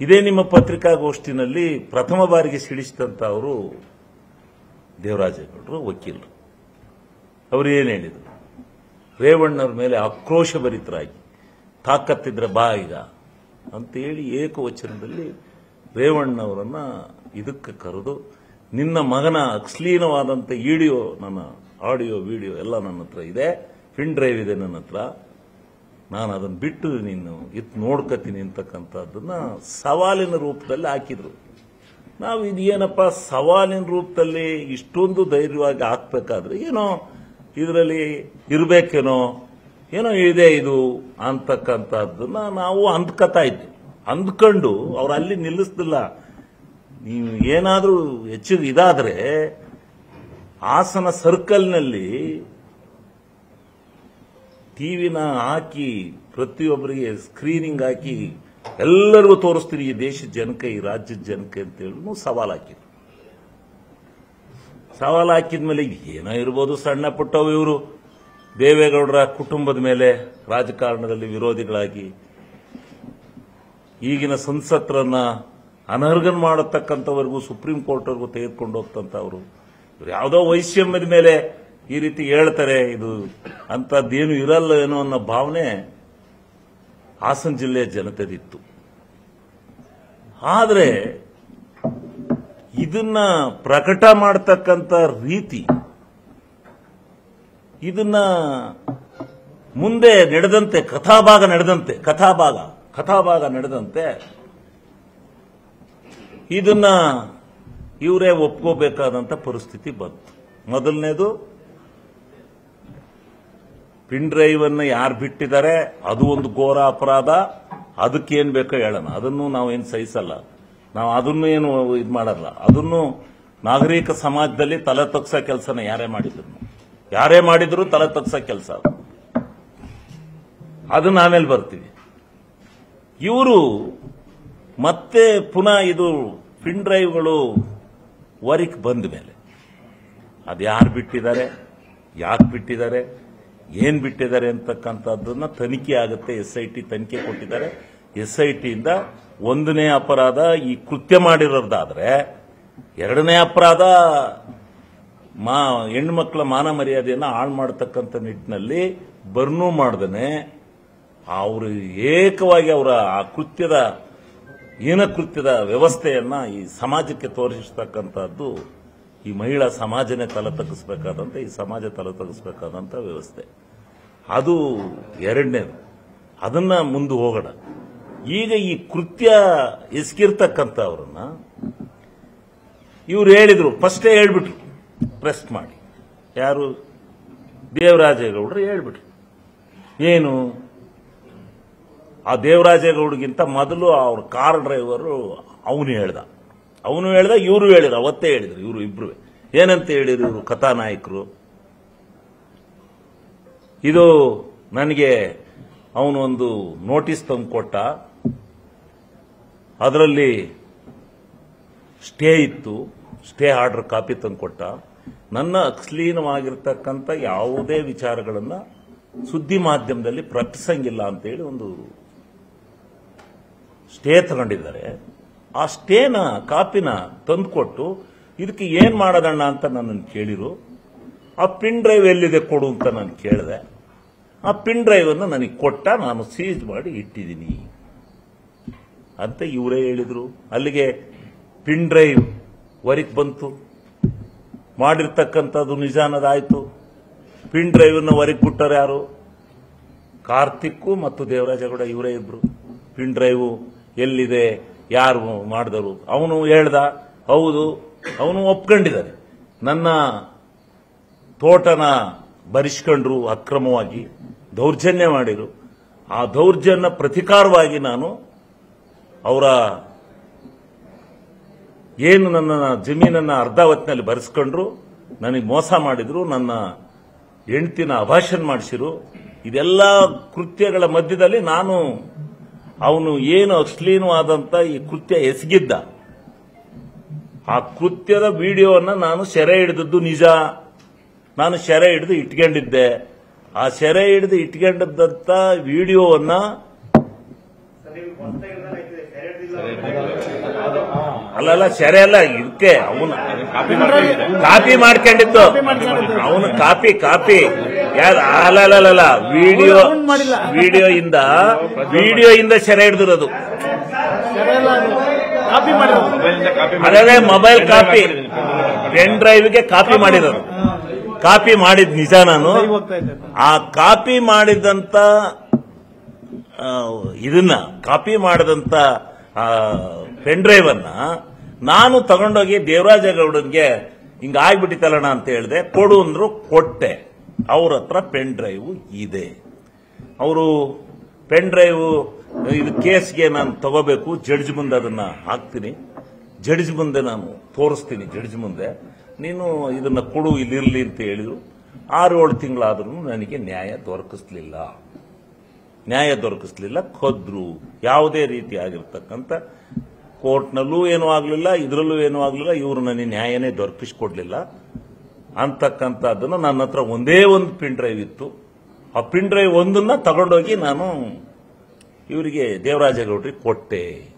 ಇದೇ ನಿಮ್ಮ ಪತ್ರಿಕಾಗೋಷ್ಠಿನಲ್ಲಿ ಪ್ರಥಮ ಬಾರಿಗೆ ಸಿಡಿಸಿದಂಥ ಅವರು ದೇವರಾಜೇಗೌಡರು, ವಕೀಲರು. ಅವರು ಏನು ಹೇಳಿದರು? ರೇವಣ್ಣವ್ರ ಮೇಲೆ ಆಕ್ರೋಶಭರಿತರಾಗಿ ತಾಕತ್ತಿದ್ರೆ ಬಾ ಈಗ ಅಂತೇಳಿ ಏಕವಚನದಲ್ಲಿ ರೇವಣ್ಣವರನ್ನ ಇದಕ್ಕೆ ಕರೆದು, ನಿನ್ನ ಮಗನ ಅಶ್ಲೀಲವಾದಂಥ ಈಡಿಯೋ, ನನ್ನ ಆಡಿಯೋ, ವಿಡಿಯೋ ಎಲ್ಲ ನನ್ನ ಹತ್ರ ಇದೆ, ಪಿನ್ ಡ್ರೈವ್ ಇದೆ ನನ್ನ ಹತ್ರ. ನಾನು ಅದನ್ನು ಬಿಟ್ಟು ನೀನು ಇತ್ತು ನೋಡ್ಕತೀನಿ ಅಂತಕ್ಕಂಥದ್ದನ್ನ ಸವಾಲಿನ ರೂಪದಲ್ಲಿ ಹಾಕಿದ್ರು. ನಾವು ಇದು ಏನಪ್ಪ, ಸವಾಲಿನ ರೂಪದಲ್ಲಿ ಇಷ್ಟೊಂದು ಧೈರ್ಯವಾಗಿ ಹಾಕ್ಬೇಕಾದ್ರೆ ಏನೋ ಇದರಲ್ಲಿ ಇರಬೇಕೇನೋ, ಏನೋ ಇದೆ ಇದು ಅಂತಕ್ಕಂಥದ್ದನ್ನ ನಾವು ಅಂದ್ಕತಾ ಇದ್ವಿ. ಅಂದ್ಕೊಂಡು ಅವ್ರು ಅಲ್ಲಿ ನಿಲ್ಲಿಸ್ತಿಲ್ಲ. ನೀವು ಏನಾದರೂ ಹೆಚ್ಚು ಇದಾದರೆ ಹಾಸನ ಸರ್ಕಲ್ನಲ್ಲಿ ಟಿವಿನ ಹಾಕಿ ಪ್ರತಿಯೊಬ್ಬರಿಗೆ ಸ್ಕ್ರೀನಿಂಗ್ ಹಾಕಿ ಎಲ್ಲರಿಗೂ ತೋರಿಸ್ತೀರಿ ಈ ದೇಶದ ಜನಕ್ಕೆ, ಈ ರಾಜ್ಯದ ಜನಕ್ಕೆ ಅಂತ ಸವಾಲು ಸವಾಲ್ ಹಾಕಿದ್ರು ಹಾಕಿದ ಮೇಲೆ ಏನೋ ಇರ್ಬೋದು ಸಣ್ಣ ಪುಟ್ಟವು ಇವರು. ದೇವೇಗೌಡರ ಕುಟುಂಬದ ಮೇಲೆ ರಾಜಕಾರಣದಲ್ಲಿ ವಿರೋಧಿಗಳಾಗಿ ಈಗಿನ ಸಂಸತ್ರನ್ನ ಅನರ್ಗನ್ ಮಾಡತಕ್ಕಂಥವರೆಗೂ ಸುಪ್ರೀಂ ಕೋರ್ಟ್ವರೆಗೂ ತೆಗೆದುಕೊಂಡು ಹೋಗ್ತಂತವ್ರು ಇವ್ರು ಯಾವುದೋ ವೈಷಮ್ಯದ ಮೇಲೆ ಈ ರೀತಿ ಹೇಳ್ತಾರೆ, ಇದು ಅಂತದ್ದೇನು ಇರಲ್ಲ ಏನೋ ಅನ್ನೋ ಭಾವನೆ ಹಾಸನ ಜಿಲ್ಲೆಯ ಜನತೆದಿತ್ತು. ಆದರೆ ಇದನ್ನ ಪ್ರಕಟ ಮಾಡತಕ್ಕಂಥ ರೀತಿ, ಇದನ್ನ ಮುಂದೆ ನಡೆದಂತೆ, ಕಥಾಭಾಗ ನಡೆದಂತೆ, ಕಥಾಭಾಗ ಕಥಾಭಾಗ ನಡೆದಂತೆ, ಇದನ್ನ ಇವರೇ ಒಪ್ಕೋಬೇಕಾದಂತ ಪರಿಸ್ಥಿತಿ ಬಂತು. ಮೊದಲನೇದು ಪಿನ್ ಡ್ರೈವ್ ಅನ್ನು ಯಾರು ಬಿಟ್ಟಿದ್ದಾರೆ ಅದು ಒಂದು ಘೋರ ಅಪರಾಧ. ಅದಕ್ಕೇನ್ ಬೇಕೋ ಹೇಳೋಣ. ಅದನ್ನು ನಾವು ಏನು ಸಹಿಸಲ್ಲ. ನಾವು ಅದನ್ನು ಏನು ಇದು ಮಾಡಲ್ಲ. ಅದನ್ನು ನಾಗರಿಕ ಸಮಾಜದಲ್ಲಿ ತಲೆ ತಗ್ಸೋ ಕೆಲಸನ ಯಾರೇ ಮಾಡಿದ್ರು. ಯಾರೇ ಮಾಡಿದ್ರು ತಲೆ ತಗ್ಸೋ ಕೆಲಸ ಅದು. ಅದನ್ನ ಆಮೇಲೆ ಬರ್ತೀವಿ. ಇವರು ಮತ್ತೆ ಪುನಃ ಇದು ಪಿನ್ ಡ್ರೈವ್ಗಳು ವರಿಕ್ ಬಂದ ಮೇಲೆ ಅದು ಬಿಟ್ಟಿದ್ದಾರೆ ಯಾಕೆ ಬಿಟ್ಟಿದ್ದಾರೆ ಏನ್ ಬಿಟ್ಟಿದ್ದಾರೆ ಅಂತಕ್ಕಂಥದ್ದನ್ನ ತನಿಖೆ ಆಗುತ್ತೆ ಎಸ್ ಐ ಟಿ ತನಿಖೆ ಕೊಟ್ಟಿದ್ದಾರೆ. ಎಸ್ ಐ ಟಿಯಿಂದ ಒಂದನೇ ಅಪರಾಧ ಈ ಕೃತ್ಯ ಮಾಡಿರೋದಾದ್ರೆ, ಎರಡನೇ ಅಪರಾಧ ಮಾ ಹೆಣ್ಮಕ್ಳ ಮಾನ ಮರ್ಯಾದೆಯನ್ನು ಹಾಳು ಮಾಡತಕ್ಕಂಥ ನಿಟ್ಟಿನಲ್ಲಿ ಬರ್ನು ಮಾಡ್ದೇ ಅವರು ಏಕವಾಗಿ ಅವರ ಆ ಕೃತ್ಯದ ಏನ ಕೃತ್ಯದ ವ್ಯವಸ್ಥೆಯನ್ನ ಈ ಸಮಾಜಕ್ಕೆ ತೋರಿಸತಕ್ಕಂಥದ್ದು ಈ ಮಹಿಳಾ ಸಮಾಜನೇ ತಲೆ ತಗ್ಗಿಸ್ಬೇಕಾದಂತ, ಈ ಸಮಾಜ ತಲೆ ತಗ್ಗಿಸ್ಬೇಕಾದಂತ ವ್ಯವಸ್ಥೆ. ಅದು ಎರಡನೇದು. ಅದನ್ನ ಮುಂದೆ ಹೋಗೋಣ. ಈಗ ಈ ಕೃತ್ಯ ಎಸಗಿರ್ತಕ್ಕಂಥವ್ರನ್ನ ಇವ್ರು ಹೇಳಿದ್ರು, ಫಸ್ಟೇ ಹೇಳ್ಬಿಟ್ರು ಪ್ರೆಸ್ ಮಾಡಿ. ಯಾರು? ದೇವರಾಜೇಗೌಡರು ಹೇಳ್ಬಿಟ್ರು. ಏನು? ಆ ದೇವರಾಜೇಗೌಡಗಿಂತ ಮೊದಲು ಅವ್ರ ಕಾರ್ ಡ್ರೈವರು ಅವನು ಹೇಳ್ದ. ಅವನು ಹೇಳ್ದ, ಇವರು ಹೇಳಿದ್ರು, ಅವತ್ತೇ ಹೇಳಿದ್ರು, ಇವರು ಇಬ್ರು ಏನಂತ ಹೇಳಿದ್ರು ಇವರು ಕಥಾನಾಯಕರು? ಇದು ನನಗೆ ಅವನು ಒಂದು ನೋಟಿಸ್ ತಂದು ಕೊಟ್ಟ ಅದರಲ್ಲಿ ಸ್ಟೇ ಇತ್ತು, ಸ್ಟೇ ಆರ್ಡರ್ ಕಾಪಿ ತಂದು ಕೊಟ್ಟ ನನ್ನ ಅಕ್ಸ್ಲೀನವಾಗಿರ್ತಕ್ಕಂಥ ಯಾವುದೇ ವಿಚಾರಗಳನ್ನು ಸುದ್ದಿ ಮಾಧ್ಯಮದಲ್ಲಿ ಪ್ರಕಟಿಸಂಗಿಲ್ಲ ಅಂತೇಳಿ ಒಂದು ಸ್ಟೇ ತಗೊಂಡಿದ್ದಾರೆ. ಆ ಸ್ಟೇನ ಕಾಪಿನ ತಂದುಕೊಟ್ಟು ಇದಕ್ಕೆ ಏನ್ ಮಾಡೋದಣ್ಣ ಅಂತ ನನ್ನನ್ನು ಕೇಳಿರು. ಆ ಪಿನ್ ಡ್ರೈವ್ ಎಲ್ಲಿದೆ ಕೊಡು ಅಂತ ನಾನು ಕೇಳಿದೆ. ಆ ಪಿನ್ ಡ್ರೈವ್ ಅನ್ನು ನನಗೆ ಕೊಟ್ಟ ನಾನು ಸೀಜ್ ಮಾಡಿ ಇಟ್ಟಿದ್ದೀನಿ. ಅಂತ ಇವರೇ ಹೇಳಿದ್ರು. ಅಲ್ಲಿಗೆ ಪಿನ್ ಡ್ರೈವ್ ವರಿಕ್ ಬಂತು. ಮಾಡಿರ್ತಕ್ಕಂಥದ್ದು ನಿಜ ಅನ್ನೋದಾಯ್ತು ಪಿನ್ ಡ್ರೈವ್ ಅನ್ನು ವರಿಕ್ ಬಿಟ್ಟರು ಯಾರು? ಕಾರ್ತಿಕ್ಕು ಮತ್ತು ದೇವರಾಜಗೌಡ ಇವರೇ ಇಬ್ರು. ಪಿನ್ ಡ್ರೈವ್ ಎಲ್ಲಿದೆ? ಯಾರು ಮಾಡಿದರು? ಅವನು ಹೇಳ್ದ, ಹೌದು, ಅವನು ಒಪ್ಕೊಂಡಿದ್ದಾನೆ ನನ್ನ ತೋಟನ ಬರಿಸ್ಕೊಂಡ್ರು, ಅಕ್ರಮವಾಗಿ, ದೌರ್ಜನ್ಯ ಮಾಡಿದ್ರು ಆ ದೌರ್ಜನ್ಯ ಪ್ರತಿಕಾರವಾಗಿ ನಾನು ಅವರ ಏನು ನನ್ನ ಜಮೀನನ್ನ ಅರ್ಧಾವತ್ತಿನಲ್ಲಿ ಬರೆಸ್ಕೊಂಡ್ರು, ನನಗೆ ಮೋಸ ಮಾಡಿದ್ರು, ನನ್ನ ಹೆಂಡ್ತಿನ ಅಭಾಷಣ ಮಾಡಿಸಿರು. ಇದೆಲ್ಲ ಕೃತ್ಯಗಳ ಮಧ್ಯದಲ್ಲಿ ನಾನು ಅವನು ಏನು ಅಶ್ಲೀನವಾದಂತ ಈ ಕೃತ್ಯ ಎಸಗಿದ್ದ. ಆ ಕೃತ್ಯದ ವಿಡಿಯೋವನ್ನ ನಾನು ಸೆರೆ ಹಿಡಿದದ್ದು ನಿಜ. ನಾನು ಸೆರೆ ಹಿಡಿದು ಇಟ್ಕೊಂಡಿದ್ದೆ. ಆ ಸೆರೆ ಹಿಡಿದು ಇಟ್ಕೊಂಡಿದ್ದಂತ ವಿಡಿಯೋವನ್ನ ಅಲ್ಲಲ್ಲ ಸೆರೆ ಅಲ್ಲ ಇದಕ್ಕೆ ಅವನು ಕಾಪಿ ಮಾಡ್ಕೊಂಡಿದ್ದು. ಅವನು ಕಾಪಿ ಕಾಪಿ ಯಾರು ಅಲ್ಲಲ್ಲ ವಿಡಿಯೋ ವಿಡಿಯೋ ಇಂದ ವಿಡಿಯೋ ಇಂದ ಸೆರೆ ಹಿಡಿದಿರೋದು. ಅದೇ. ಮೊಬೈಲ್ ಕಾಪಿ ಪೆನ್ ಡ್ರೈವ್ಗೆ ಕಾಪಿ ಮಾಡಿರೋದು. ಕಾಪಿ ಮಾಡಿದ್ ನಿಜ ನಾನು. ಆ ಕಾಪಿ ಮಾಡಿದಂತ ಇದನ್ನ ಕಾಪಿ ಮಾಡಿದಂತ ಪೆನ್ ಡ್ರೈವ್ ಅನ್ನ ನಾನು ತಗೊಂಡೋಗಿ ದೇವರಾಜೇಗೌಡನ್ಗೆ ಹಿಂಗ ಆಗ್ಬಿಟ್ಟಿತ್ತಲ್ಲಣ್ಣ ಅಂತ ಹೇಳಿದೆ. ಕೊಡು ಅಂದ್ರು ಕೊಟ್ಟೆ. ಅವ್ರ ಹತ್ರ ಪೆನ್ ಡ್ರೈವ್ ಇದೆ. ಅವರು ಪೆನ್ ಡ್ರೈವ್ ಇದು ಕೇಸ್ಗೆ ನಾನು ತಗೋಬೇಕು ಜಡ್ಜ್ ಮುಂದೆ ಅದನ್ನ ಹಾಕ್ತೀನಿ. ಜಡ್ಜ್ ಮುಂದೆ ನಾನು ತೋರಿಸ್ತೀನಿ ಜಡ್ಜ್ ಮುಂದೆ. ನೀನು ಇದನ್ನ ಕೊಡು ಇಲ್ಲಿರಲಿ ಅಂತ ಹೇಳಿದ್ರು. ಆರು ಏಳು ತಿಂಗಳಾದ್ರೂ ನನಗೆ ನ್ಯಾಯ ದೊರಕಿಸ್ಲಿಲ್ಲ. ನ್ಯಾಯ ದೊರಕಿಸ್ಲಿಲ್ಲ, ಕದ್ರು. ಯಾವುದೇ ರೀತಿ ಆಗಿರ್ತಕ್ಕಂಥ ಕೋರ್ಟ್ನಲ್ಲೂ ಏನೂ ಆಗಲಿಲ್ಲ, ಇದರಲ್ಲೂ ಏನೂ ಆಗಲಿಲ್ಲ, ಇವರು ನನಗೆ ನ್ಯಾಯನೇ ದೊರಕಿಸ್ಕೊಡ್ಲಿಲ್ಲ. ಅಂತಕ್ಕಂಥದ್ದನ್ನು ನನ್ನ ಹತ್ರ ಒಂದೇ ಒಂದು ಪಿನ್ ಡ್ರೈವ್ ಇತ್ತು. ಆ ಪಿನ್ ಡ್ರೈವ್ ಒಂದನ್ನು ತಗೊಂಡೋಗಿ ನಾನು ಇವರಿಗೆ ದೇವರಾಜೇಗೌಡರಿಗೆ ಕೊಟ್ಟೆ.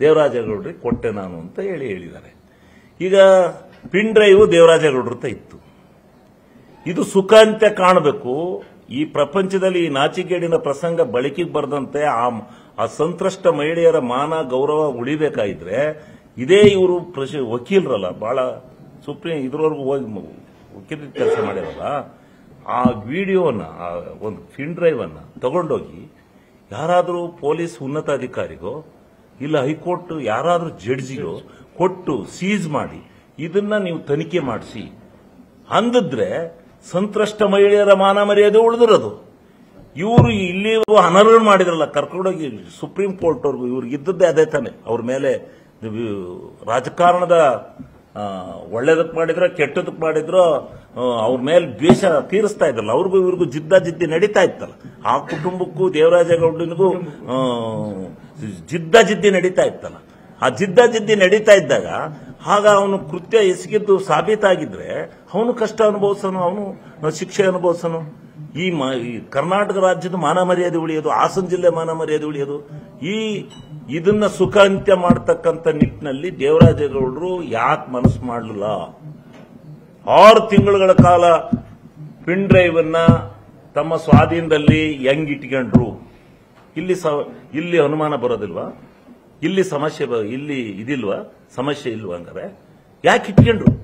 ದೇವರಾಜೇಗೌಡರಿಗೆ ಕೊಟ್ಟೆ ನಾನು ಅಂತ ಹೇಳಿ ಹೇಳಿದ್ದಾರೆ. ಈಗ ಪಿನ್ ಡ್ರೈವ್ ದೇವರಾಜೇಗೌಡ್ರ ಇತ್ತು. ಇದು ಸುಖ ಅಂತ ಕಾಣಬೇಕು. ಈ ಪ್ರಪಂಚದಲ್ಲಿ ಈ ನಾಚಿಕೇಡಿನ ಪ್ರಸಂಗ ಬಳಕೆಗೆ ಬರೆದಂತೆ ಆ ಸಂತ್ರಷ್ಟ ಮಹಿಳೆಯರ ಮಾನ ಗೌರವ ಉಳಿಬೇಕಾಗಿದ್ರೆ ಇದೇ ಇವರು ವಕೀಲರಲ್ಲ, ಬಹಳ ಸುಪ್ರೀಂ ಇದ್ರವರೆಗೂ ಹೋಗಿ ವಕೀಲ ಕೆಲಸ ಮಾಡಿರಲ್ಲ ಆ ವಿಡಿಯೋನ ಒಂದು ಫಿನ್ ಡ್ರೈವ್ ಅನ್ನ ತಗೊಂಡೋಗಿ ಯಾರಾದರೂ ಪೊಲೀಸ್ ಉನ್ನತ ಅಧಿಕಾರಿಗೋ, ಇಲ್ಲ ಹೈಕೋರ್ಟ್ ಯಾರಾದರೂ ಜಡ್ಜಿಗೋ ಕೊಟ್ಟು ಸೀಜ್ ಮಾಡಿ, ಇದನ್ನ ನೀವು ತನಿಖೆ ಮಾಡಿಸಿ. ಅಂದಿದ್ರೆ ಸಂತ್ರಷ್ಟ ಮಹಿಳೆಯರ ಮಾನ ಮರ್ಯಾದೆ ಉಳಿದಿರೋದು. ಇವರು ಇಲ್ಲಿ ಅನರ್ಹ ಮಾಡಿದ್ರಲ್ಲ, ಕರ್ಕೊಂಡೋಗಿ ಸುಪ್ರೀಂ ಕೋರ್ಟ್ ಅವ್ರಿಗೂ ಇವ್ರಿಗೆ ಇದ್ದದ್ದೇ ಅದೇ ತಾನೆ. ಅವ್ರ ಮೇಲೆ ರಾಜಕಾರಣದ ಆ, ಒಳ್ಳೇದಕ್ ಮಾಡಿದ್ರೋ ಕೆಟ್ಟದಕ್ಕೆ ಮಾಡಿದ್ರೋ ಅವ್ರ ಮೇಲೆ ದ್ವೇಷ ತೀರಿಸ್ತಾ ಇದ್ರಲ್ಲ ಅವ್ರಿಗೂ ಇವ್ರಿಗೂ ಜಿದ್ದ ಜಿದ್ದಿ ನಡೀತಾ ಇತ್ತಲ್ಲ. ಆ ಕುಟುಂಬಕ್ಕೂ ದೇವರಾಜೇಗೌಡನಿಗೂ ಜಿದ್ದ ಜಿದ್ದಿ ನಡೀತಾ ಇತ್ತಲ್ಲ. ಆ ಜಿದ್ದ ಜಿದ್ದಿ ನಡೀತಾ ಇದ್ದಾಗ ಆಗ ಅವನು ಕೃತ್ಯ ಎಸಗಿದ್ದು ಸಾಬೀತಾಗಿದ್ರೆ ಅವನು ಕಷ್ಟ ಅನುಭವಿಸನು ಅವನು ಶಿಕ್ಷೆ ಅನುಭವಿಸನು. ಈ ಕರ್ನಾಟಕ ರಾಜ್ಯದ ಮಾನ ಮರ್ಯಾದೆ ಉಳಿಯೋದು ಹಾಸನ ಜಿಲ್ಲೆ ಮಾನ ಮರ್ಯಾದೆ ಉಳಿಯೋದು ಈ ಇದನ್ನ ಸುಖ ಅಂತ್ಯ ಮಾಡತಕ್ಕಂತ ನಿಟ್ಟಿನಲ್ಲಿ ದೇವರಾಜೇಗೌಡರು ಯಾಕೆ ಮನಸ್ಸು ಮಾಡಲಿಲ್ಲ? ಆರು ತಿಂಗಳುಗಳ ಕಾಲ ಪಿನ್ ಡ್ರೈವ್ ಅನ್ನ ತಮ್ಮ ಸ್ವಾಧೀನದಲ್ಲಿ ಹೆಂಗ್ ಇಟ್ಕೊಂಡ್ರು. ಇಲ್ಲಿ ಇಲ್ಲಿ ಅನುಮಾನ ಬರೋದಿಲ್ವಾ? ಇಲ್ಲಿ ಸಮಸ್ಯೆ ಇಲ್ಲಿ ಇದಿಲ್ವಾ? ಸಮಸ್ಯೆ ಇಲ್ವಾ ಹಂಗಾರೆ? ಯಾಕೆ ಇಟ್ಕೊಂಡ್ರು?